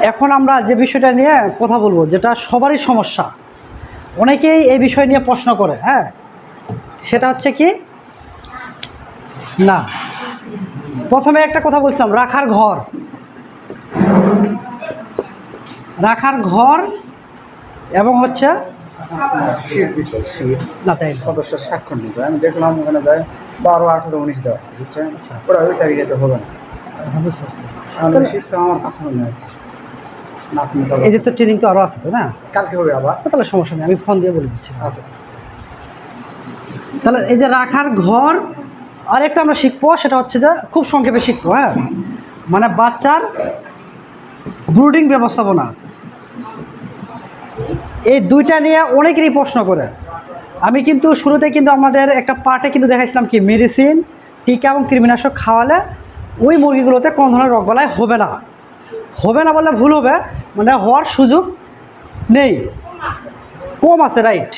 এখন আমরা যে বিষয়টা নিয়ে কথা বলব যেটা সবারই সমস্যা। অনেকেই এই বিষয় নিয়ে প্রশ্ন করে হ্যাঁ? সেটা হচ্ছে কি? না। প্রথমে একটা কথা বলছিলাম রাখার ঘর। রাখার ঘর এবং হচ্ছে না তাই সদস্য স্বাক্ষর নিতে আমি দেখলাম ওখানে যায় বারো আঠারো উনিশ দেওয়া আছে বুঝছেন? আচ্ছা। ওরা ওই তারিখে তো হবে না। বুঝতে পারছি। তো আমার কাছে মনে আছে। এদের তো ট্রেনিং তো আরও আছে তো না? কালকে হবে আবার। তাহলে সমস্যা নেই আমি ফোন দিয়ে বলে দিচ্ছি। আচ্ছা তাহলে এই যে রাখার ঘর আরেকটা আমরা শিখব সেটা হচ্ছে যে খুব সংক্ষেপে শিখব হ্যাঁ? মানে বাচ্চার ব্রুডিং ব্যবস্থাপনা। এই দুইটা নিয়ে অনেকেরই প্রশ্ন করে। আমি কিন্তু শুরুতে কিন্তু আমাদের একটা পার্টে কিন্তু দেখাইছিলাম কি মেডিসিন টিকা এবং কৃমিনাশক খাওয়ালে ওই মুরগিগুলোতে কোনো ধরনের রোগ রোগবালাই হবে না। হবে না বললে ভুল হবে মানে হওয়ার সুযোগ নেই। কম আছে রাইট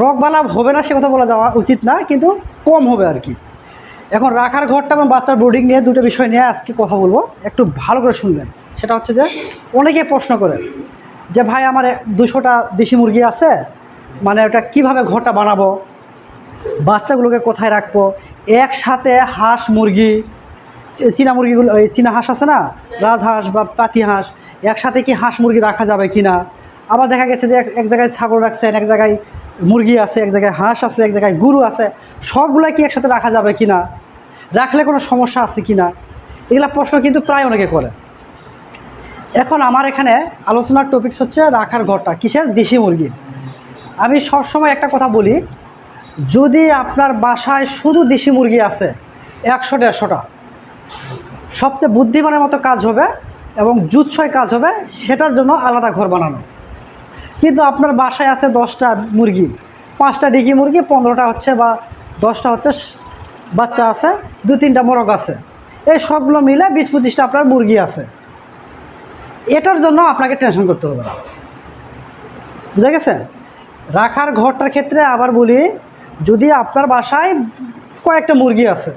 রোগবালা হবে না সে কথা বলা যাওয়া উচিত না, কিন্তু কম হবে আর কি। এখন রাখার ঘরটা এবং বাচ্চার বোর্ডিং নিয়ে দুটো বিষয় নিয়ে আজকে কথা বলব। একটু ভালো করে শুনবেন। সেটা হচ্ছে যে, অনেকে প্রশ্ন করে যে, ভাই, আমার দুশোটা দেশি মুরগি আছে মানে ওটা কীভাবে ঘরটা বানাবো? বাচ্চাগুলোকে কোথায় রাখব? একসাথে হাঁস, মুরগি চীনা মুরগিগুলো ওই চীনা হাঁস আছে না? রাজহাঁস বা পাতি হাঁস, একসাথে কি হাঁস, মুরগি রাখা যাবে কি না আবার দেখা গেছে যে এক- এক জায়গায় ছাগল রাখছেন এক জায়গায় মুরগি আছে, এক জায়গায় হাঁস আছে, এক জায়গায় গরু আছে সবগুলো কি একসাথে রাখা যাবে কি না রাখলে কোনো সমস্যা আছে কি না এগুলা প্রশ্ন কিন্তু প্রায় অনেকে করে। এখন আমার এখানে আলোচনার টপিকস হচ্ছে রাখার ঘরটা, কিসের? দেশি মুরগির। আমি সবসময় একটা কথা বলি যদি আপনার বাসায় শুধু দেশি মুরগি আছে, একশো, দেড়শোটা, সবচেয়ে বুদ্ধিমানের মতো কাজ হবে এবং জুৎসয় কাজ হবে, সেটার জন্য আলাদা ঘর বানানো। কিন্তু আপনার বাসায় আছে দশটা মুরগি, পাঁচটা ডিগি মুরগি, পনেরোটা হচ্ছে বা দশটা হচ্ছে বাচ্চা আছে, দু, তিনটা মোরগ আছে। এই সবগুলো মিলে বিশ, পঁচিশটা আপনার মুরগি আছে। এটার জন্য আপনাকে টেনশন করতে হবে না। বুঝা গেছে? রাখার ঘরটার ক্ষেত্রে আবার বলি যদি আপনার বাসায় কয়েকটা মুরগি আছে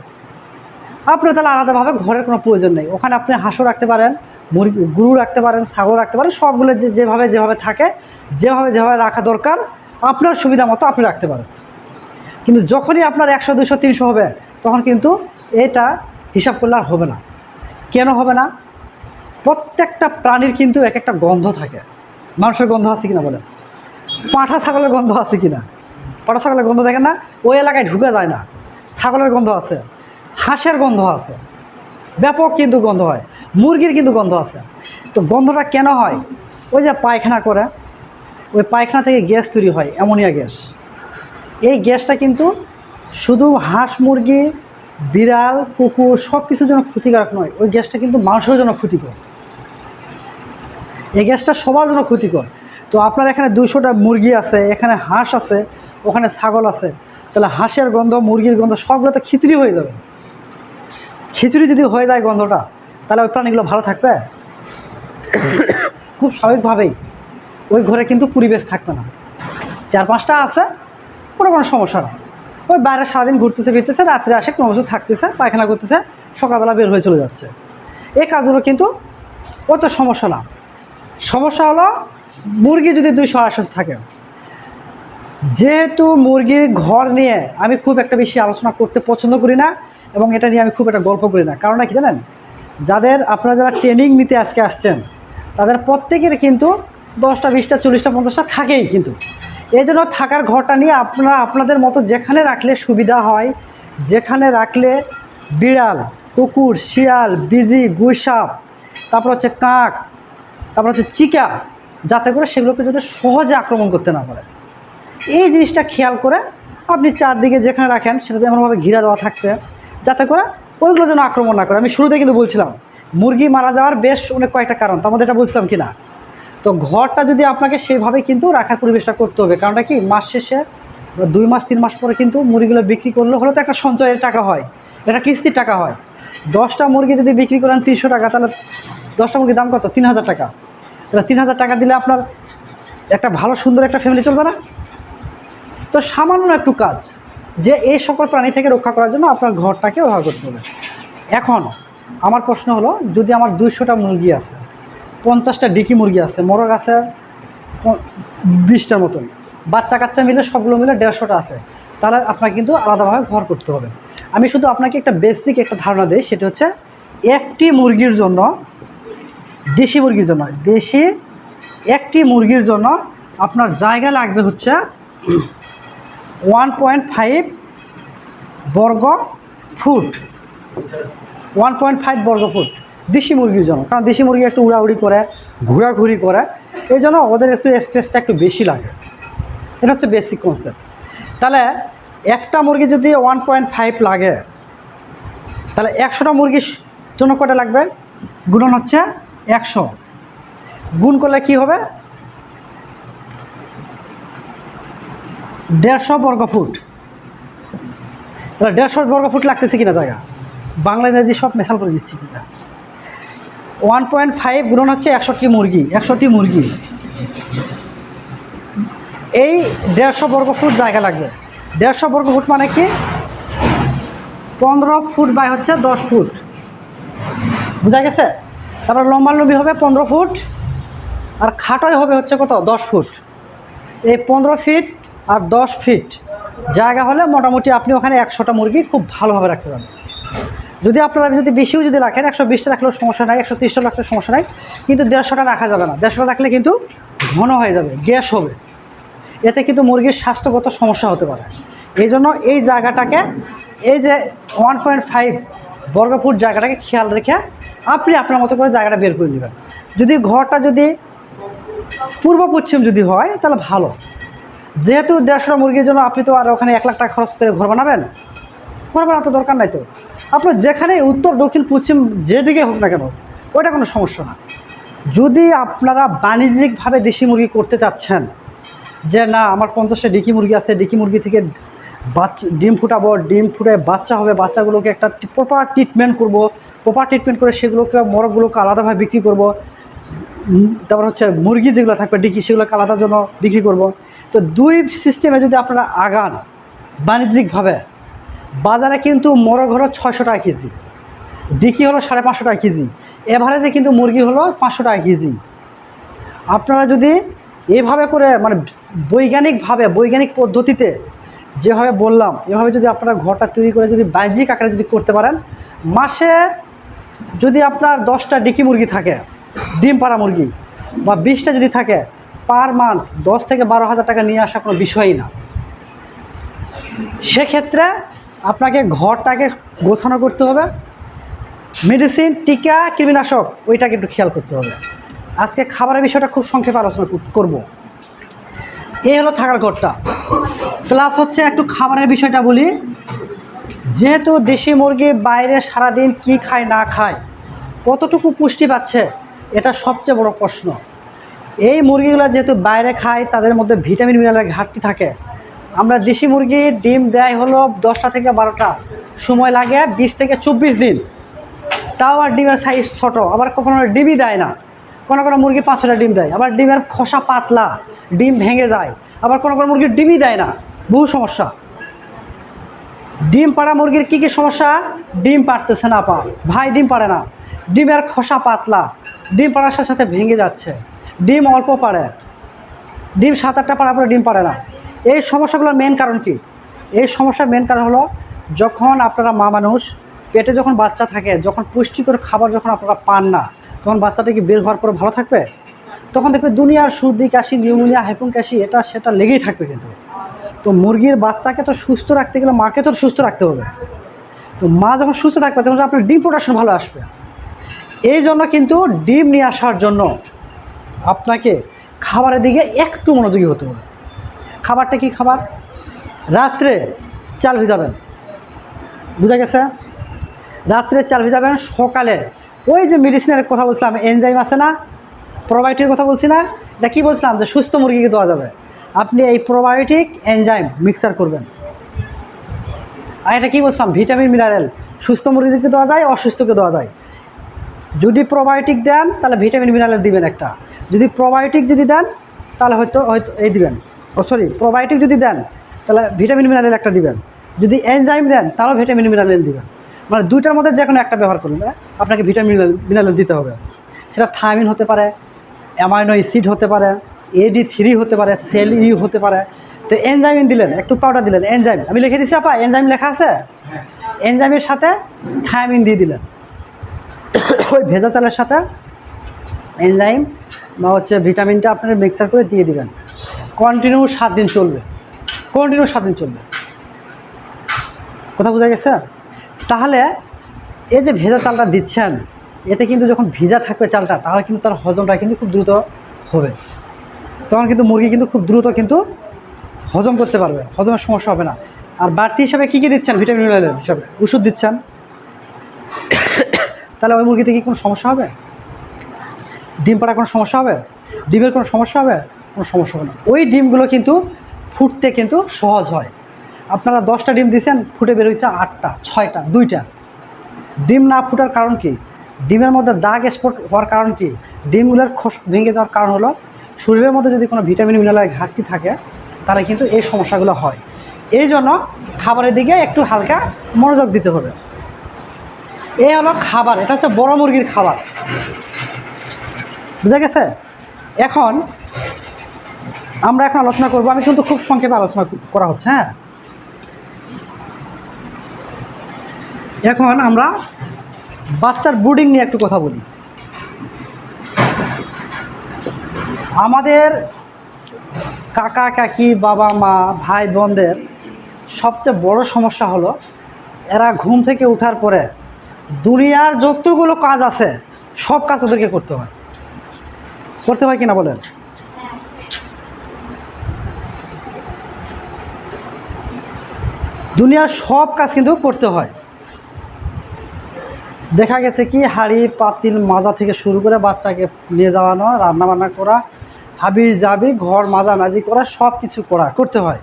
আপনার তাহলে আলাদাভাবে ঘরের কোনো প্রয়োজন নেই। ওখানে আপনি হাঁসও রাখতে পারেন, মুরগি, গরু রাখতে পারেন, ছাগল রাখতে পারেন, সবগুলো যে, যেভাবে যেভাবে থাকে, যেভাবে যেভাবে রাখা দরকার, আপনার সুবিধা মতো আপনি রাখতে পারেন। কিন্তু যখনই আপনার একশো, দুশো, তিনশো হবে, তখন কিন্তু এটা হিসাব করলে আর হবে না। কেন হবে না? প্রত্যেকটা প্রাণীর কিন্তু এক একটা গন্ধ থাকে। মানুষের গন্ধ আছে কিনা বলেন? পাঁঠা ছাগলের গন্ধ আছে কিনা? পাঁঠা ছাগলের গন্ধ দেখেন না, ওই এলাকায় ঢুকে যায় না। ছাগলের গন্ধ আছে, হাঁসের গন্ধ আছে, ব্যাপক কিন্তু গন্ধ হয়, মুরগির কিন্তু গন্ধ আছে। তো গন্ধটা কেন হয়? ওই যে পায়খানা করে, ওই পায়খানা থেকে গ্যাস তৈরি হয়, অ্যামোনিয়া গ্যাস। এই গ্যাসটা কিন্তু শুধু হাঁস, মুরগি, বিড়াল, কুকুর সব কিছুর জন্য ক্ষতিকারক নয়, ওই গ্যাসটা কিন্তু মানুষের জন্য ক্ষতিকর। এই গ্যাসটা সবার জন্য ক্ষতিকর। তো আপনার এখানে দুশোটা মুরগি আছে, এখানে হাঁস আছে ওখানে ছাগল আছে, তাহলে হাঁসের গন্ধ, মুরগির গন্ধ সবগুলো তো খিচুড়ি হয়ে যাবে। খিচুড়ি যদি হয়ে যায় গন্ধটা, তাহলে ওই প্রাণীগুলো ভালো থাকবে? খুব স্বাভাবিকভাবেই ওই ঘরে কিন্তু পরিবেশ থাকবে না। চার পাঁচটা আছে, কোনো কোনো সমস্যা না ওই বাইরে সারাদিন ঘুরতেছে, ফিরতেছে, রাত্রে আসে, কোনো কিছু থাকতেছে, পায়খানা করতেছে, সকালবেলা বের হয়ে চলে যাচ্ছে। এই কাজগুলো কিন্তু অত সমস্যা না। সমস্যা হলো মুরগি যদি দুইশো আড়াইশো থাকে যেহেতু মুরগির ঘর নিয়ে আমি খুব একটা বেশি আলোচনা করতে পছন্দ করি না, এবং এটা নিয়ে আমি খুব একটা গল্প করি না। কারণ কি জানেন? যাদের আপনারা যারা ট্রেনিং নিতে আজকে আসছেন, তাদের প্রত্যেকের কিন্তু দশটা, বিশটা, চল্লিশটা, পঞ্চাশটা থাকেই কিন্তু। এই জন্য থাকার ঘরটা নিয়ে আপনারা, আপনাদের মতো যেখানে রাখলে সুবিধা হয়, যেখানে রাখলে বিড়াল, কুকুর, শিয়াল, বিজি গুইসাপ তারপর হচ্ছে কাক, তারপর হচ্ছে চিকা, যাতে করে সেগুলোকে যদি সহজে আক্রমণ করতে না পারে। এই জিনিসটা খেয়াল করে আপনি চারদিকে যেখানে রাখেন সেটাতে এমনভাবে ঘিরা দেওয়া থাকবে যাতে করে ওইগুলো যেন আক্রমণ না করে। আমি শুরুতে কিন্তু বলছিলাম, মুরগি মারা যাওয়ার বেশ অনেক কয়েকটা কারণ, তার মধ্যে এটা বলছিলাম কি না তো ঘরটা যদি আপনাকে সেভাবে কিন্তু রাখার পরিবেশটা করতে হবে, কারণটা কি? মাস শেষে দুই মাস, তিন মাস পরে কিন্তু মুরগিগুলো বিক্রি করলে হলে তো একটা সঞ্চয়ের টাকা হয়, এটা কিস্তির টাকা হয়। দশটা মুরগি যদি বিক্রি করেন তিনশো টাকা, তাহলে দশটা মুরগির দাম কত? তিন হাজার টাকা। তাহলে তিন হাজার টাকা দিলে আপনার একটা ভালো, সুন্দর একটা ফ্যামিলি চলবে না? তো সামান্য একটু কাজ, যে এই সকল প্রাণী থেকে রক্ষা করার জন্য আপনার ঘরটাকে ব্যবহার করতে হবে। এখন আমার প্রশ্ন হলো, যদি আমার দুইশোটা মুরগি আছে, পঞ্চাশটা ডিকি মুরগি আছে, মোরগ আছে বিশটার মতন, বাচ্চা কাচ্চা মিলে সবগুলো মিলে দেড়শোটা আছে, তাহলে আপনাকে কিন্তু আলাদাভাবে ঘর করতে হবে। আমি শুধু আপনাকে একটা বেসিক একটা ধারণা দিই, সেটা হচ্ছে একটি মুরগির জন্য, দেশি মুরগির জন্য, দেশি একটি মুরগির জন্য আপনার জায়গা লাগবে হচ্ছে ওয়ান পয়েন্ট ফাইভ বর্গ ফুট। ওয়ান পয়েন্ট ফাইভ বর্গ ফুট। দেশি মুরগির জন্য, কারণ দেশি মুরগি একটু উড়াউড়ি করে, ঘোরাঘুরি করে, এই জন্য ওদের একটু স্পেসটা একটু বেশি লাগে। এটা হচ্ছে বেসিক কনসেপ্ট তাহলে একটা মুরগি যদি ওয়ান পয়েন্ট ফাইভ লাগে, তাহলে একশোটা মুরগির জন্য কটা লাগবে? গুণন হচ্ছে একশো। গুণ করলে কি হবে? দেড়শো বর্গ ফুট। তাহলে দেড়শো বর্গ ফুট লাগতেছে কিনা জায়গা? বাংলা ইংরেজি সব মেশাল করে দিচ্ছি কিনা? ওয়ান পয়েন্ট ফাইভ গুণন হচ্ছে একশোটি মুরগি একশোটি মুরগি। এই দেড়শো বর্গ ফুট জায়গা লাগবে। দেড়শো বর্গ ফুট মানে কি? পনেরো ফুট বাই হচ্ছে দশ ফুট। বুঝা গেছে? তারপর লম্বালম্বি হবে পনেরো ফুট, আর খাটোই হবে হচ্ছে কত? দশ ফুট। এই পনেরো ফিট আর দশ ফিট জায়গা হলে মোটামুটি আপনি ওখানে একশোটা মুরগি খুব ভালোভাবে রাখতে পারবেন। যদি আপনারা যদি বেশিও যদি রাখেন, একশো বিশটা রাখলেও সমস্যা নাই, একশো তিরিশটা রাখলেও সমস্যা নাই, কিন্তু দেড়শোটা রাখা যাবে না। দেড়শোটা রাখলে কিন্তু ঘন হয়ে যাবে, গ্যাস হবে। এতে কিন্তু মুরগির স্বাস্থ্যগত সমস্যা হতে পারে। এই জন্য এই জায়গাটাকে, এই যে ওয়ান পয়েন্ট ফাইভ বর্গফুট জায়গাটাকে খেয়াল রেখে আপনি আপনার মতো করে জায়গাটা বের করে নেবেন। যদি ঘরটা যদি পূর্ব পশ্চিম যদি হয়, তাহলে ভালো। যেহেতু দেড়শোটা মুরগির জন্য আপনি তো আর ওখানে এক লাখ টাকা খরচ করে ঘর বানাবেন, ঘর বানাতে তো দরকার নাই তো। আপনার যেখানে উত্তর, দক্ষিণ, পশ্চিম যেদিকে হোক না কেন, ওইটা কোনো সমস্যা না। যদি আপনারা বাণিজ্যিকভাবে দেশি মুরগি করতে চাচ্ছেন, যে না, আমার পঞ্চাশটা ডিকি মুরগি আছে, ডিকি মুরগি থেকে বাচ্চা ডিম ফুটাবো, ডিম ফুটে বাচ্চা হবে, বাচ্চাগুলোকে একটা প্রপার ট্রিটমেন্ট করব প্রপার ট্রিটমেন্ট করে সেগুলোকে মরগুলোকে আলাদাভাবে বিক্রি করব তারপর হচ্ছে মুরগি যেগুলো থাকবে, ডিকি সেগুলোকে আলাদা জন্য বিক্রি করব। তো দুই সিস্টেমে যদি আপনারা আগান বাণিজ্যিকভাবে, বাজারে কিন্তু মরগ হলো ছয়শো টাকা কেজি, ডিকি হলো সাড়ে পাঁচশো টাকা কেজি, এভারেজে কিন্তু মুরগি হলো পাঁচশো টাকা কেজি। আপনারা যদি এভাবে করে মানে বৈজ্ঞানিকভাবে, বৈজ্ঞানিক পদ্ধতিতে যেভাবে বললাম, এভাবে যদি আপনারা ঘরটা তৈরি করে যদি বাহ্যিক আকারে যদি করতে পারেন, মাসে যদি আপনার দশটা ডিকি মুরগি থাকে ডিম পাড়া মুরগি বা বিশটা যদি থাকে, পার মান্থ দশ থেকে বারো হাজার টাকা নিয়ে আসা কোনো বিষয়ই না। সেক্ষেত্রে আপনাকে ঘরটাকে গোছানো করতে হবে। মেডিসিন টিকা, কৃমিনাশক, ওইটাকে একটু খেয়াল করতে হবে। আজকে খাবারের বিষয়টা খুব সংক্ষেপে আলোচনা কর- করব। এই হলো থাকার ঘরটা। প্লাস হচ্ছে একটু খাবারের বিষয়টা বলি। যেহেতু দেশি মুরগি বাইরে সারাদিন কি খায়, না খায়, কতটুকু পুষ্টি পাচ্ছে এটা সবচেয়ে বড় প্রশ্ন। এই মুরগিগুলো যেহেতু বাইরে খায়, তাদের মধ্যে ভিটামিন, মিনারেলের ঘাটতি থাকে। আমরা দেশি মুরগি ডিম দেয় হলো দশটা থেকে বারোটা। সময় লাগে বিশ থেকে চব্বিশ দিন। তাও আর ডিমের সাইজ ছোট, আবার কখনো ডিমই দেয় না। কোনো কোনো মুরগি পাঁচ ছটা ডিম দেয়, আবার ডিমের খোসা পাতলা, ডিম ভেঙে যায়, আবার কোনো কোনো মুরগির ডিমই দেয় না। বহু সমস্যা। ডিম পাড়া মুরগির কী কী সমস্যা? ডিম পাড়তেছে না পা ভাই, ডিম পাড়ে না। ডিমের খোসা পাতলা, ডিম পাড়ার সাথে সাথে ভেঙে যাচ্ছে, ডিম অল্প পাড়ে। ডিম সাত আটটা পাড়ার পরে ডিম পাড়ে না। এই সমস্যাগুলোর মেন কারণ কি? এই সমস্যার মেন কারণ হলো যখন আপনারা মা মানুষ, পেটে যখন বাচ্চা থাকে, যখন পুষ্টিকর খাবার যখন আপনারা পান না, তখন বাচ্চাটা কি বের হওয়ার পরে ভালো থাকবে? তখন দেখবে দুনিয়ার সর্দি কাশি, নিউমোনিয়া হাইপুন কাশি এটা সেটা লেগেই থাকবে কিন্তু। তো মুরগির বাচ্চাকে তো সুস্থ রাখতে গেলে মাকে তো সুস্থ রাখতে হবে। তো মা যখন সুস্থ থাকবে, তখন আপনার ডিম প্রোডাকশন ভালো আসবে। এই জন্য কিন্তু ডিম নিয়ে আসার জন্য আপনাকে খাবারের দিকে একটু মনোযোগী হতে হবে। খাবারটা কি খাবার? রাত্রে চাল ভিজাবেন। বুঝা গেছে? রাত্রে চাল ভিজাবেন, সকালে ওই যে মেডিসিনের কথা বলছিলাম এনজাইম আছে না? প্রোবায়োটিকের কথা বলছি না? এটা কী বলছিলাম? যে সুস্থ মুরগিকে দেওয়া যাবে। আপনি এই প্রোবায়োটিক এনজাইম মিক্সার করবেন। আর এটা কী বলছিলাম? ভিটামিন মিনারেল সুস্থ মুরগিকে দেওয়া যায়, অসুস্থকে দেওয়া যায়। যদি প্রোবায়োটিক দেন তাহলে ভিটামিন মিনারেল দিবেন একটা। যদি প্রোবায়োটিক যদি দেন তাহলে হয়তো হয়তো এই দিবেন। ও সরি প্রোবায়োটিক যদি দেন তাহলে ভিটামিন মিনারেল একটা দিবেন। যদি এনজাইম দেন তাহলেও ভিটামিন মিনারেল দিবেন। মানে দুইটার মধ্যে যে কোনো একটা ব্যবহার করলে আপনাকে ভিটামিন মিনারেল দিতে হবে। সেটা থায়ামিন হতে পারে অ্যামাইনো অ্যাসিড হতে পারে এডি থ্রি হতে পারে সেল ইউ হতে পারে। তো এনজাইমিন দিলেন একটু পাউডার দিলেন এনজাইম আমি লিখে দিচ্ছি আপা এনজাইম লেখা আছে? এনজাইমের সাথে থায়ামিন দিয়ে দিলেন। ওই ভেজা চালের সাথে এনজাইম বা হচ্ছে ভিটামিনটা আপনার মিক্সার করে দিয়ে দিবেন। কন্টিনিউ সাত দিন চলবে। কন্টিনিউ সাত দিন চলবে। কথা বোঝা গেছে? তাহলে এই যে ভেজা চালটা দিচ্ছেন, এতে কিন্তু যখন ভিজা থাকবে চালটা, তাহলে কিন্তু তার হজমটা কিন্তু খুব দ্রুত হবে। তখন কিন্তু মুরগি কিন্তু খুব দ্রুত কিন্তু হজম করতে পারবে, হজমের সমস্যা হবে না। আর বাড়তি হিসাবে কী কী দিচ্ছেন? ভিটামিন হিসাবে। ওষুধ দিচ্ছেন। তাহলে ওই মুরগিতে কি কোনো সমস্যা হবে? ডিম পাড়ার কোনো সমস্যা হবে? ডিমের কোনো সমস্যা হবে? কোনো সমস্যা হবে না। ওই ডিমগুলো কিন্তু ফুটতে কিন্তু সহজ হয়। আপনারা দশটা ডিম দিয়েছেন, ফুটে বের হয়েছে আটটা, ছয়টা, দুইটা। ডিম না ফুটার কারণ কি? ডিমের মধ্যে দাগ স্পট হওয়ার কারণ কি? ডিমগুলোর খোস ভেঙে যাওয়ার কারণ হলো, শরীরের মধ্যে যদি কোনো ভিটামিন মিনারেলের ঘাটতি থাকে, তাহলে কিন্তু এই সমস্যাগুলো হয়। এই জন্য খাবারের দিকে একটু হালকা মনোযোগ দিতে হবে। এই হলো খাবার, এটা হচ্ছে বড় মুরগির খাবার। বুঝা গেছে? এখন আমরা এখন আলোচনা করব, আমি কিন্তু খুব সংক্ষেপে আলোচনা করা হচ্ছে হ্যাঁ? এখন আমরা বাচ্চার ব্রুডিং নিয়ে একটু কথা বলি। আমাদের কাকা, কাকি, বাবা, মা, ভাই, বোনদের সবচেয়ে বড় সমস্যা হলো, এরা ঘুম থেকে ওঠার পরে দুনিয়ার যতগুলো কাজ আছে, সব কাজ ওদেরকে করতে হয়। করতে হয় কিনা বলেন? দুনিয়ার সব কাজ কিন্তু করতে হয়। দেখা গেছে কি, হাড়ি, পাতিল, মাজা থেকে শুরু করে বাচ্চাকে নিয়ে যাওয়ানো, রান্নাবান্না করা হাবি জাবি, ঘর মাজা মাজি করা সব কিছু করা, করতে হয়।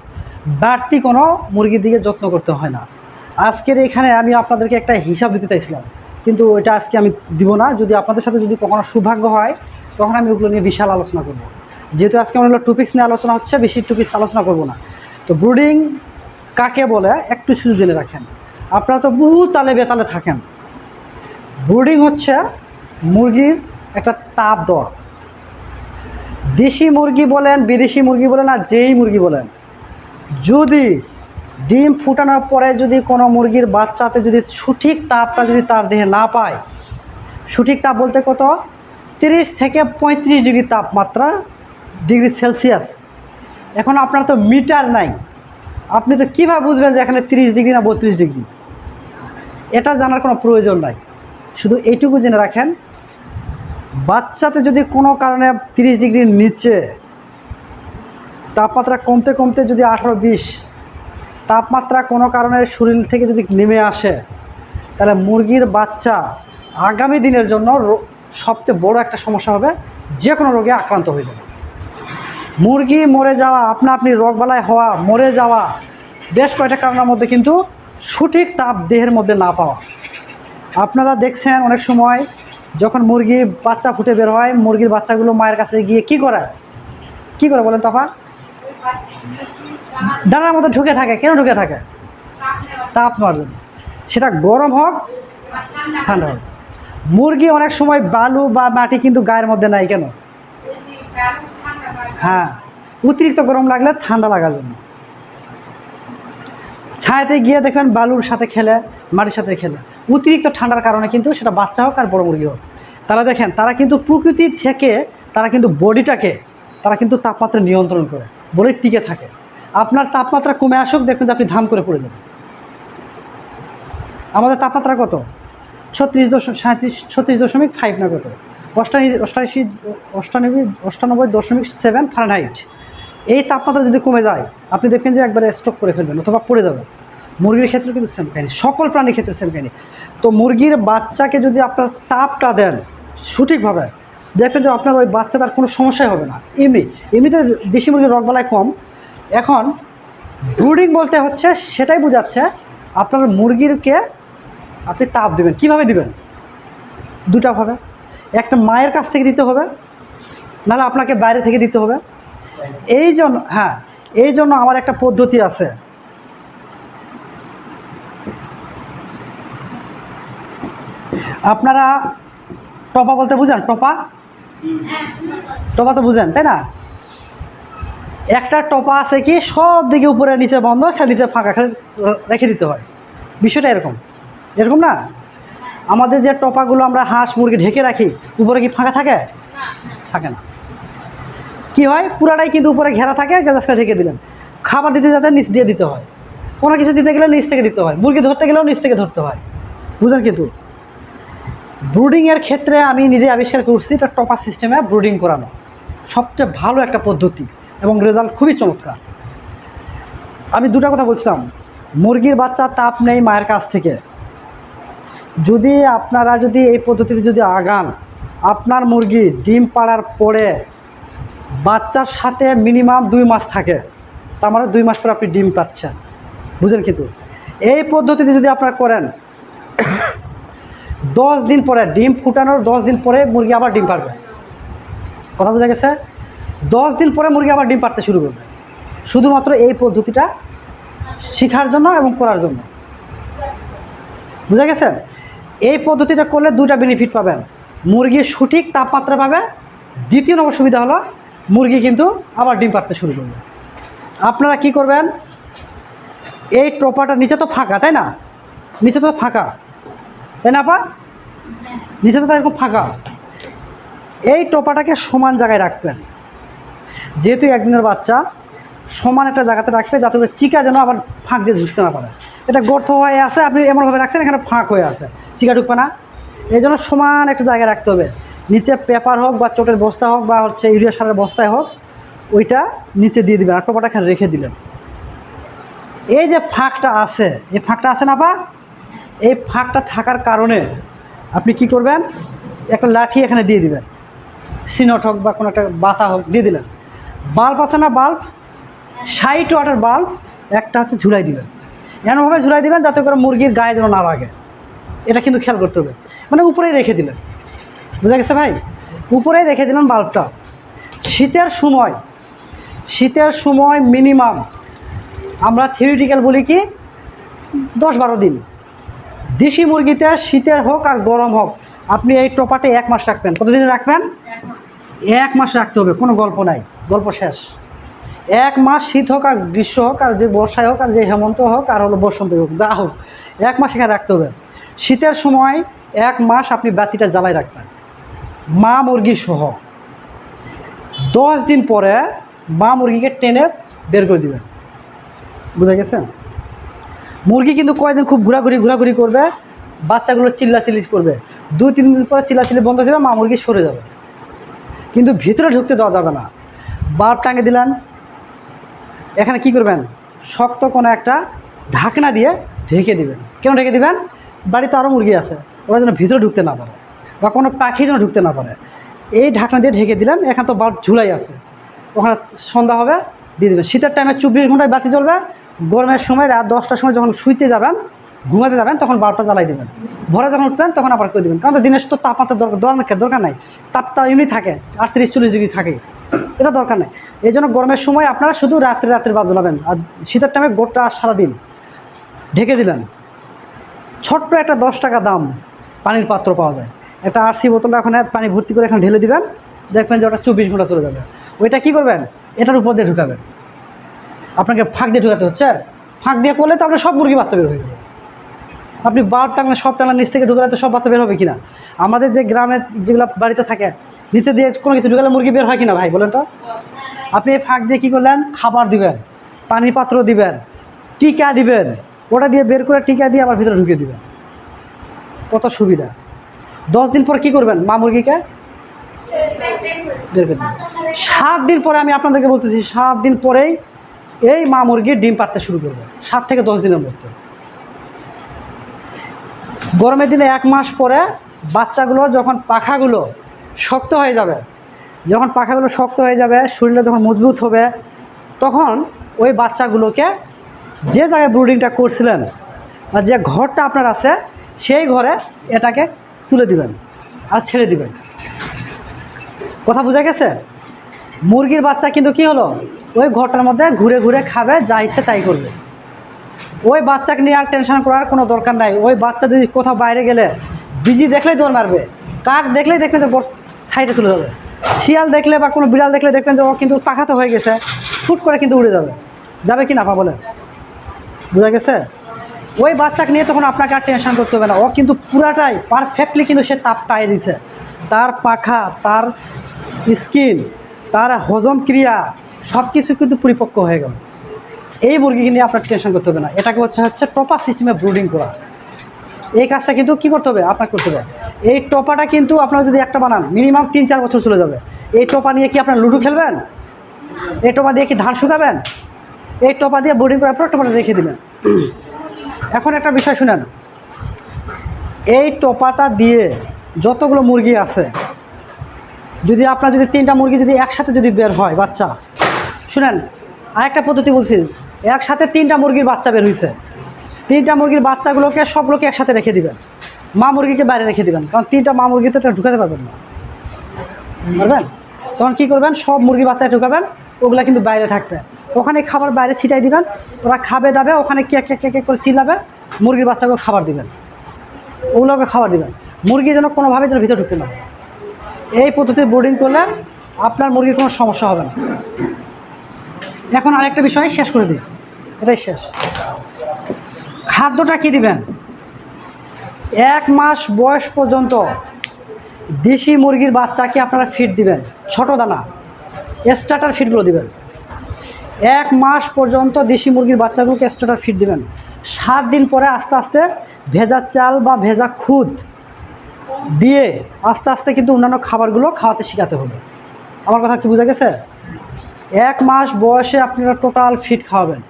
বাড়তি কোনো মুরগির দিকে যত্ন করতে হয় না। আজকের এখানে আমি আপনাদেরকে একটা হিসাব দিতে চাইছিলাম। কিন্তু ওইটা আজকে আমি দিব না। যদি আপনাদের সাথে যদি কখনো সৌভাগ্য হয়, তখন আমি ওগুলো নিয়ে বিশাল আলোচনা করব। যেহেতু আজকে আমার টপিক্স নিয়ে আলোচনা হচ্ছে, বেশি টপিক্স আলোচনা করব না। তো ব্রুডিং কাকে বলে, একটু শুধু জেনে রাখেন। আপনারা তো বহু তালে বেতালে থাকেন। ব্রুডিং হচ্ছে মুরগির একটা তাপ দেওয়া। দেশি মুরগি বলেন, বিদেশি মুরগি বলেন, আর যেই মুরগি বলেন। যদি ডিম ফুটানোর পরে যদি কোনো মুরগির বাচ্চাতে যদি সঠিক তাপটা যদি তার দেহে না পায়, সঠিক তাপ বলতে কত? তিরিশ থেকে পঁয়ত্রিশ ডিগ্রি তাপমাত্রা ডিগ্রি সেলসিয়াস। এখন আপনার তো মিটার নাই। আপনি তো কীভাবে বুঝবেন যে এখানে তিরিশ ডিগ্রি না বত্রিশ ডিগ্রি? এটা জানার কোনো প্রয়োজন নাই। শুধু এইটুকু জেনে রাখেন, বাচ্চাতে যদি কোনো কারণে তিরিশ ডিগ্রির নিচে তাপমাত্রা কমতে কমতে যদি আঠারো, বিশ তাপমাত্রা কোনো কারণে শরীর থেকে যদি নেমে আসে, তাহলে মুরগির বাচ্চা আগামী দিনের জন্য সবচেয়ে বড় একটা সমস্যা হবে যে কোনো রোগে আক্রান্ত হয়ে যাবে। মুরগি মরে যাওয়া, আপনা আপনি রোগবালায় হওয়া, মরে যাওয়া, বেশ কয়েকটা কারণের মধ্যে কিন্তু সঠিক তাপ দেহের মধ্যে না পাওয়া। আপনারা দেখছেন অনেক সময় যখন মুরগি বাচ্চা ফুটে বের হয়, মুরগির বাচ্চাগুলো মায়ের কাছে গিয়ে কি করে? কি করে বলেন তফা ডানার মধ্যে ঢুকে থাকে, কেন ঢুকে থাকে? তাপ নেওয়ার জন্য। সেটা গরম হোক, ঠান্ডা হোক। মুরগি অনেক সময় বালু বা মাটি কিন্তু গায়ের মধ্যে নাই, কেন? হ্যাঁ অতিরিক্ত গরম লাগলে ঠান্ডা লাগার জন্য। ছায়াতে গিয়ে দেখবেন বালুর সাথে খেলে, মাটির সাথে খেলে। অতিরিক্ত ঠান্ডার কারণে কিন্তু সেটা বাচ্চা হোক আর বড় মুরগি হোক। তারা দেখেন, তারা কিন্তু প্রকৃতি থেকে, তারা কিন্তু বডিটাকে, তারা কিন্তু তাপমাত্রা নিয়ন্ত্রণ করে বডি টিকে থাকে। আপনার তাপমাত্রা কমে আসুক, দেখবেন যে আপনি ধাম করে পড়ে যাবেন। আমাদের তাপমাত্রা কত? ছত্রিশ দশমিক সাঁত্রিশ ছত্রিশ দশমিক ফাইভ না কত? অষ্টাশি অষ্টাশি অষ্টানব্বই অষ্টানব্বই দশমিক সেভেন ফারেনহাইট এই তাপমাত্রা যদি কমে যায়, আপনি দেখবেন যে একবারে স্টক করে ফেলবেন অথবা পড়ে যাবেন। মুরগির ক্ষেত্রে কিন্তু সেম কাহিনি। সকল প্রাণীর ক্ষেত্রে সেম কাহিনি। তো মুরগির বাচ্চাকে যদি আপনার তাপটা দেন সঠিকভাবে, দেখবেন যে আপনার ওই বাচ্চাটার কোনো সমস্যাই হবে না। এমনি এমনিতে দেশি মুরগির রগবালায় কম এখন ব্রুডিং বলতে হচ্ছে, সেটাই বোঝাচ্ছে আপনার মুরগিরকে আপনি তাপ দেবেন। কীভাবে দিবেন? দুটাভাবে একটা মায়ের কাছ থেকে দিতে হবে, নাহলে আপনাকে বাইরে থেকে দিতে হবে। এই জন্য হ্যাঁ এই জন্য আমার একটা পদ্ধতি আছে। আপনারা টপা বলতে বুঝেন? টপা? টপা তো বুঝেন, তাই না? একটা টপা আছে কি, সব দিকে উপরে, নিচে বন্ধ, খালি নিচে ফাঁকা, খালি রেখে দিতে হয়। বিষয়টা এরকম। এরকম না? আমাদের যে টপাগুলো আমরা হাঁস মুরগি ঢেকে রাখি, উপরে কি ফাঁকা থাকে? থাকে না। কি হয়? পুরাটাই কিন্তু উপরে ঘেরা থাকে গাছটা ঢেকে দিলেন। খাবার দিতে যাতে নিচ দিয়ে দিতে হয়। কোনো কিছু দিতে গেলে নিচ থেকে দিতে হয়। মুরগি ধরতে গেলেও নিচ থেকে ধরতে হয়। বুঝলেন কিন্তু? ব্রুডিংয়ের ক্ষেত্রে আমি নিজে আবিষ্কার করছি, এটা টপা সিস্টেমে ব্রুডিং করানো। সবচেয়ে ভালো একটা পদ্ধতি। এবং রেজাল্ট খুবই চমৎকার। আমি দুটা কথা বলছিলাম। মুরগির বাচ্চা তাপ নেই মায়ের কাছ থেকে। যদি আপনারা যদি এই পদ্ধতিতে যদি আগান, আপনার মুরগি ডিম পাড়ার পরে বাচ্চার সাথে মিনিমাম দুই মাস থাকে। তার মানে দুই মাস পরে আপনি ডিম পাচ্ছেন। বুঝলেন কিন্তু? এই পদ্ধতিতে যদি আপনারা করেন, দশ দিন পরে ডিম ফুটানোর দশ দিন পরে মুরগি আবার ডিম পারবে কথা বোঝা গেছে? দশ দিন পরে মুরগি আবার ডিম পাড়তে শুরু করবে। শুধুমাত্র এই পদ্ধতিটা শেখার জন্য এবং করার জন্য। বুঝা গেছে? এই পদ্ধতিটা করলে দুটা বেনিফিট পাবেন। মুরগি সঠিক তাপমাত্রা পাবে। দ্বিতীয় নম্বর সুবিধা হলো মুরগি কিন্তু আবার ডিম পাড়তে শুরু করবে। আপনারা কি করবেন? এই টোপাটা নিচে তো ফাঁকা, তাই না? নিচে তো ফাঁকা। তাই না, আপা? নিচে তো এরকম ফাঁকা। এই টোপাটাকে সমান জায়গায় রাখবেন। যেহেতু একদিনের বাচ্চা, সমান একটা জায়গাতে রাখবে যাতে করে চিকা যেন আবার ফাঁক দিয়ে ঢুকতে না পারে। এটা গর্ত হয়ে আছে, আপনি এমনভাবে রাখছেন, এখানে ফাঁক হয়ে আছে। চিকা ঢুকবে না। এই জন্য সমান একটা জায়গায় রাখতে হবে। নিচে পেপার হোক বা চোটের বস্তা হোক বা হচ্ছে ইউরিয়া সারের বস্তায় হোক, ওইটা নিচে দিয়ে দিবেন। আর টোপাটা এখানে রেখে দিলেন। এই যে ফাঁকটা আছে, এই ফাঁকটা আছে না পা এই ফাঁকটা থাকার কারণে আপনি কি করবেন? একটা লাঠি এখানে দিয়ে দিবেন। সিনট হোক বা কোনো একটা বাতা হোক, দিয়ে দিলেন। বাল্ব আছে না বাল্ব? ষাট ওয়াটের বাল্ব একটা হচ্ছে ঝুলাই দিবেন। এমনভাবে ঝুলাই দিবেন যাতে করে মুরগির গায়ে যেন না লাগে। এটা কিন্তু খেয়াল করতে হবে। মানে উপরেই রেখে দিলেন। বুঝা গেছে ভাই? উপরেই রেখে দিলেন বাল্বটা। শীতের সময় শীতের সময় মিনিমাম আমরা থিওরিটিক্যাল বলি কি? দশ বারো দিন। দেশি মুরগিতে শীতের হোক আর গরম হোক আপনি এই টোপাটে এক মাস রাখবেন। কতদিন রাখবেন? এক মাস রাখতে হবে কোনো গল্প নাই। গল্প শেষ। এক মাস শীত হোক আর গ্রীষ্ম হোক আর যে বর্ষায় হোক আর যে হেমন্ত হোক আর হলো বসন্ত হোক, যা হোক, এক মাস এখানে রাখতে হবে। শীতের সময় এক মাস আপনি বাতিটা জ্বালাই রাখবেন। মা মুরগি সহ। দশ দিন পরে মা মুরগিকে টেনে বের করে দিবেন। বুঝা গেছে? মুরগি কিন্তু কয়েকদিন খুব ঘোরাঘুরি ঘোরাঘুরি করবে, বাচ্চাগুলো চিল্লাচিল্লি করবে। দুই, তিন দিন পরে চিল্লাচিল্লি বন্ধ হয়ে যাবে, মা মুরগি সরে যাবে। কিন্তু ভিতরে ঢুকতে দেওয়া যাবে না। বাল্ব টাঙে দিলেন। এখানে কি করবেন? শক্ত কোনো একটা ঢাকনা দিয়ে ঢেকে দিবেন। কেন ঢেকে দিবেন? বাড়িতে আরও মুরগি আছে, ওরা যেন ভিতরে ঢুকতে না পারে বা কোনো পাখি যেন ঢুকতে না পারে। এই ঢাকনা দিয়ে ঢেকে দিলেন, এখানে তো বাল্ব ঝুলাই আছে। ওখানে সন্ধ্যা হবে, দিয়ে দেবেন। শীতের টাইমে চব্বিশ ঘন্টায় বাতি চলবে গরমের সময় রাত দশটার সময় যখন শুইতে যাবেন, ঘুমাতে যাবেন, তখন বাল্বটা জ্বালাই দেবেন। ভরে যখন উঠবেন, তখন আবার করে দেবেন। কারণ দিনের তো তাপমাত্রা দরকার দরকার দরকার নাই। তাপটা এমনি থাকে, আটত্রিশ চল্লিশ ডিগ্রি থাকে এটা দরকার নেই। এই জন্য গরমের সময় আপনারা শুধু রাত্রে রাত্রে বাদ জ্বালাবেন, আর শীতের টাইমে গোটা সারাদিন ঢেকে দিলেন ছোট্ট একটা দশ টাকা দাম পানির পাত্র পাওয়া যায়। একটা আরসি বোতলটা ওখানে পানি ভর্তি করে এখানে ঢেলে দিবেন, দেখবেন যে ওটা চব্বিশ ঘণ্টা চলে যাবে। ওইটা কী করবেন? এটার উপর দিয়ে ঢুকাবেন। আপনাকে ফাঁক দিয়ে ঢুকাতে হচ্ছে। ফাঁক দিয়ে করলে তো আপনার সব মুরগি বাচ্চা বের হয়ে যাবে। আপনি বার টাঙলে, সব টাঙলা নিচ থেকে ঢুকালে তো সব বাচ্চা বের হবে কিনা? আমাদের যে গ্রামের যেগুলো বাড়িতে থাকে, নিচে দিয়ে কোনো কিছু ঢুকালে মুরগি বের হয় কিনা ভাই, বলেন তো? আপনি এই ফাঁক দিয়ে কী করলেন? খাবার দিবেন, পানির পাত্র দিবেন, টিকা দিবেন, ওটা দিয়ে বের করে টিকা দিয়ে আবার ভিতরে ঢুকিয়ে দিবেন। কত সুবিধা। দশ দিন পর কি করবেন মা মুরগিকে? বের করে সাত দিন পরে আমি আপনাদেরকে বলতেছি, সাত দিন পরেই এই মা মুরগির ডিম পাড়তে শুরু করবে, সাত থেকে দশ দিনের মধ্যে। গরমের দিনে এক মাস পরে বাচ্চাগুলো যখন পাখাগুলো শক্ত হয়ে যাবে, যখন পাখাগুলো শক্ত হয়ে যাবে শরীরে যখন মজবুত হবে, তখন ওই বাচ্চাগুলোকে যে জায়গায় ব্রুডিংটা করছিলেন বা যে ঘরটা আপনার আছে, সেই ঘরে এটাকে তুলে দিবেন আর ছেড়ে দিবেন। কথা বোঝা গেছে? মুরগির বাচ্চা কিন্তু কি হলো? ওই ঘরটার মধ্যে ঘুরে ঘুরে খাবে, যা ইচ্ছে তাই করবে। ওই বাচ্চাকে নিয়ে আর টেনশন করার কোনো দরকার নাই। ওই বাচ্চা যদি কোথাও বাইরে গেলে বিজি দেখলেই দৌড় মারবে। কাক দেখলেই দেখবেন যে সাইডে চলে যাবে। শিয়াল দেখলে বা কোনো বিড়াল দেখলে দেখবেন যে ও কিন্তু পাখাতে হয়ে গেছে ফুট করে কিন্তু উড়ে যাবে। যাবে কি না পা বলেন? বোঝা গেছে? ওই বাচ্চাকে নিয়ে তখন আপনাকে আর টেনশন করতে হবে না। ও কিন্তু পুরাটাই পারফেক্টলি কিন্তু সে তাপ পায়ে দিছে। তার পাখা, তার স্কিন তার হজম ক্রিয়া সব কিছু কিন্তু পরিপক্ক হয়ে গেল। এই মুরগিকে নিয়ে আপনার টেনশন করতে হবে না। এটাকে হচ্ছে হচ্ছে প্রপার সিস্টেমে ব্রুডিং করা। এই কাজটা কিন্তু কী করতে হবে? আপনার করতে হবে। এই টোপাটা কিন্তু আপনারা যদি একটা বানান মিনিমাম তিন চার বছর চলে যাবে। এই টোপা নিয়ে কি আপনার লুডো খেলবেন? এই টোপা দিয়ে কি ধান শুকাবেন? এই টোপা দিয়ে বোর্ডিং করার পর টোপাটা রেখে দিলেন। এখন একটা বিষয় শুনেন। এই টোপাটা দিয়ে যতগুলো মুরগি আছে, যদি আপনার যদি তিনটা মুরগি যদি একসাথে যদি বের হয়, বাচ্চা, শুনেন, আরেকটা পদ্ধতি বলছি। একসাথে তিনটা মুরগির বাচ্চা বের হয়েছে তিনটা মুরগির বাচ্চাগুলোকে সব সবগুলোকে একসাথে রেখে দিবেন। মা মুরগিকে বাইরে রেখে দিবেন, কারণ তিনটা মা মুরগি তো ঢুকাতে পারবেন না। পারবেন? তখন কী করবেন? সব মুরগির বাচ্চা ঢুকাবেন, ওগুলা কিন্তু বাইরে থাকবে। ওখানে খাবার বাইরে ছিটাই দিবেন, ওরা খাবে দাবে, ওখানে কে কে কে কে করে চিল্লাবে, মুরগির বাচ্চাকে খাবার দিবেন। ওগুলোকে খাবার দিবেন। মুরগি যেন কোনোভাবে যেন ভিতরে ঢুকতে না এই পদ্ধতিতে বোর্ডিং করলে আপনার মুরগির কোনো সমস্যা হবে না। এখন আরেকটা বিষয় শেষ করে দিই। এটাই শেষ। খাদ্যটা কী দিবেন? এক মাস বয়স পর্যন্ত দেশি মুরগির বাচ্চাকে আপনারা ফিড দিবেন? ছোট দানা। স্টার্টার ফিডগুলো দিবেন। এক মাস পর্যন্ত দেশি মুরগির বাচ্চাগুলোকে স্টার্টার ফিড দিবেন। সাত দিন পরে আস্তে আস্তে ভেজা চাল বা ভেজা খুদ দিয়ে আস্তে আস্তে কিন্তু অন্যান্য খাবারগুলো খাওয়াতে শেখাতে হবে। আমার কথা কি বোঝা গেছে? এক মাস বয়সে আপনারা টোটাল ফিড খাওয়াবেন।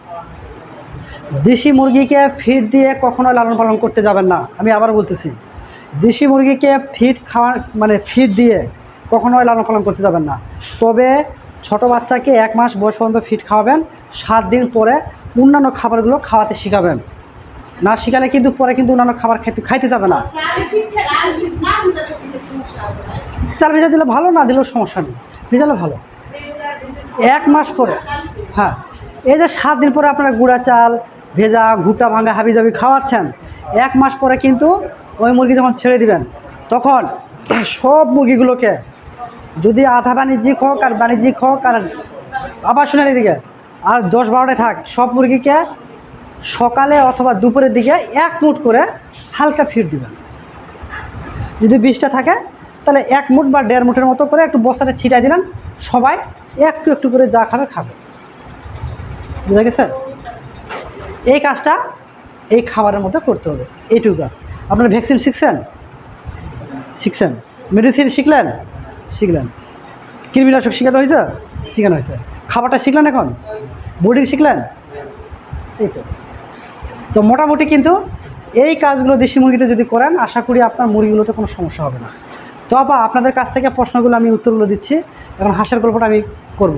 দেশি মুরগিকে ফিড দিয়ে কখনো লালন পালন করতে যাবেন না। আমি আবার বলতেছি, দেশি মুরগিকে ফিড খাওয়া মানে ফিড দিয়ে কখনোই লালন পালন করতে যাবেন না। তবে ছোট বাচ্চাকে এক মাস বয়স পর্যন্ত ফিড খাওয়াবেন, সাত দিন পরে অন্যান্য খাবারগুলো খাওয়াতে শিখাবেন। না শিখালে কিন্তু পরে কিন্তু অন্যান্য খাবার খাইতে খাইতে যাবে না। চাল ভেজা দিলে ভালো না দিলেও সমস্যা নেই। ভেজালে ভালো। এক মাস পরে হ্যাঁ। এই যে সাত দিন পরে আপনারা গুঁড়া চাল ভেজা, ঘুটা ভাঙা, হাবিজাবি খাওয়াচ্ছেন। এক মাস পরে কিন্তু ওই মুরগি যখন ছেড়ে দিবেন, তখন সব মুরগিগুলোকে যদি আধা বাণিজ্যিক হোক আর বাণিজ্যিক হোক আর আবার শুনেন এদিকে আর দশ বারোটায় থাক, সব মুরগিকে সকালে অথবা দুপুরের দিকে এক মুঠ করে হালকা ফিট দিবেন। যদি বিষটা থাকে, তাহলে এক মুঠ বা দেড় মুঠের মতো করে একটু বস্তাটা ছিটাই দিলেন, সবাই একটু একটু করে যা খাবে খাবে। বুঝা গেছে? এই কাজটা এই খাবারের মধ্যে করতে হবে। এইটুকু কাজ। আপনার ভ্যাকসিন শিখছেন? শিখছেন। মেডিসিন শিখলেন? শিখলেন। কৃমিনাশক শেখানো হয়েছে? শেখানো হয়েছে। খাবারটা শিখলেন এখন? বোর্ডিং শিখলেন? এই তো। তো মোটামুটি কিন্তু এই কাজগুলো দেশি মুরগিতে যদি করেন, আশা করি আপনার মুরগিগুলোতে কোনো সমস্যা হবে না। তো আপা, আপনাদের কাছ থেকে প্রশ্নগুলো আমি উত্তরগুলো দিচ্ছি। এখন হাঁসের গল্পটা আমি করব।